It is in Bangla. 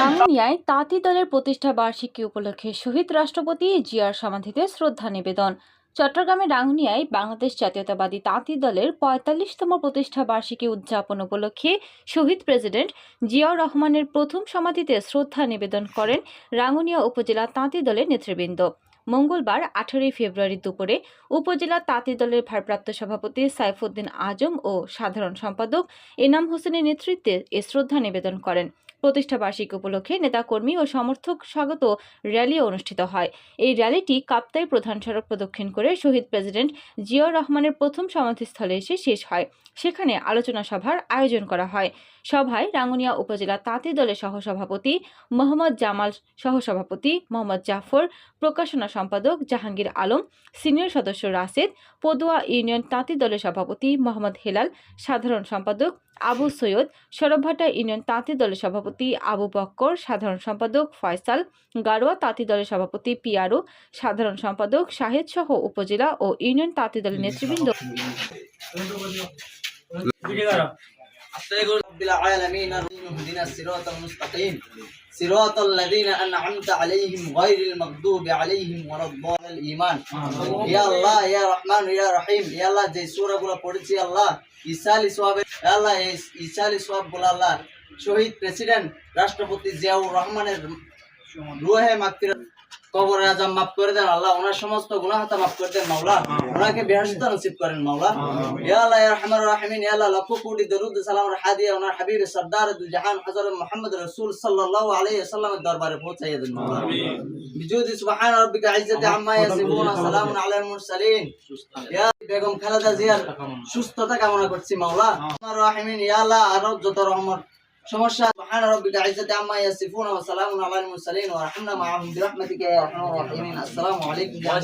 রাঙ্গুনিয়ায় তাঁতি দলের প্রতিষ্ঠা বার্ষিকী উপলক্ষে শহীদ রাষ্ট্রপতি জিয়ার সমাধিতে শ্রদ্ধা নিবেদন। চট্টগ্রামের রাঙ্গুনিয়ায় বাংলাদেশ জাতীয়তাবাদী তাঁতি দলের পঁয়তাল্লিশতম প্রতিষ্ঠা বার্ষিকী উদযাপন উপলক্ষে শহীদ প্রেসিডেন্ট জিয়াউর রহমানের প্রথম সমাধিতে শ্রদ্ধা নিবেদন করেন রাঙ্গুনিয়া উপজেলা তাঁতি দলের নেতৃবৃন্দ। মঙ্গলবার, আঠারোই ফেব্রুয়ারি দুপুরে উপজেলা তাঁতি দলের ভারপ্রাপ্ত সভাপতি সাইফুদ্দিন আজম ও সাধারণ সম্পাদক এনাম হোসেনের নেতৃত্বে এ শ্রদ্ধা নিবেদন করেন। প্রতিষ্ঠা বার্ষিকী উপলক্ষে নেতাকর্মী ও সমর্থক স্বাগত র্যালি অনুষ্ঠিত হয়। এই র্যালিটি কাপ্তাই প্রধান সড়ক প্রদক্ষিণ করে শহীদ প্রেসিডেন্ট জিয়াউর রহমানের প্রথম সমাধিস্থলে এসে শেষ হয়। সেখানে আলোচনা সভার আয়োজন করা হয়। সভায় রাঙ্গুনিয়া উপজেলা তাঁতি দলের সহসভাপতি মোহাম্মদ জামাল সহসভাপতি মোহাম্মদ জাফর, প্রকাশনা সম্পাদক জাহাঙ্গীর আলম সিনিয়র সদস্য রাশেদ পদুয়া ইউনিয়ন তাঁতি দলের সভাপতি মোহাম্মদ হেলাল সাধারণ সম্পাদক আবু সৈয়দ সরবভাটা ইউনিয়ন তাঁতি দলের সভাপতি আবু বক্কর সাধারণ সম্পাদক ফয়সাল গারোয়া তাঁতি দলের সভাপতি পিয়ারো সাধারণ সম্পাদক শাহেদ সহ উপজেলা ও ইউনিয়ন তাঁতি দলের নেতৃবৃন্দ। رب العالمين اهدنا الصراط المستقيم صراط الذين أنعمت عليهم غير المغضوب عليهم ولا الضالين الإيمان يا الله يا رحمن يا رحيم يا الله যে সূরাগুলো পড়েছি আল্লাহ ইসালি সোয়াবে আল্লাহ এই ইসালি সোয়াবগুলো আল্লাহ শহীদ প্রেসিডেন্ট রাষ্ট্রপতি জিয়াউর রহমানের রুহে মাগফিরাত কবর আজম মাফ করে দেন আল্লাহ ওনার সমস্ত গুনাহ হাতা মাফ করে দেন মাওলা। ওনাকে বেহেশত নসিব করেন মাওলা। ইয়া আল্লাহ ইয়া রহিমিন ইয়া আল্লাহ লক্ষ কোটি দরুদ সালাম হাদিয়া ওনার হাবিব সরদার দু জাহান হযরত মুহাম্মদ রাসূল সাল্লাল্লাহু আলাইহি ওয়াসাল্লামের দরবারে পৌঁছাইয়া দেন মাওলা। বিজুদ সুবহান রাব্বিকা ইজ্জাতি আম্মা ইয়াসিফুন সালামুন আলাল মুরসালিন। ইয়া বেগম খালেদা জিয়ার সুস্থতা কামনা করছি মাওলা। রহিমিন ইয়া আল্লাহ আর যত রহমত সমস্যা সুবহান রাব্বিকা ইজ্জাতি আম্মা ইয়াসিফুন ওয়া সালামুন আলাল মুরসালিন ওয়া রাহমনা মা'আহুম বিরাহমাতিকা ইয়া আরহামার রাহিমিন। আসসালামু আলাইকুম ইয়া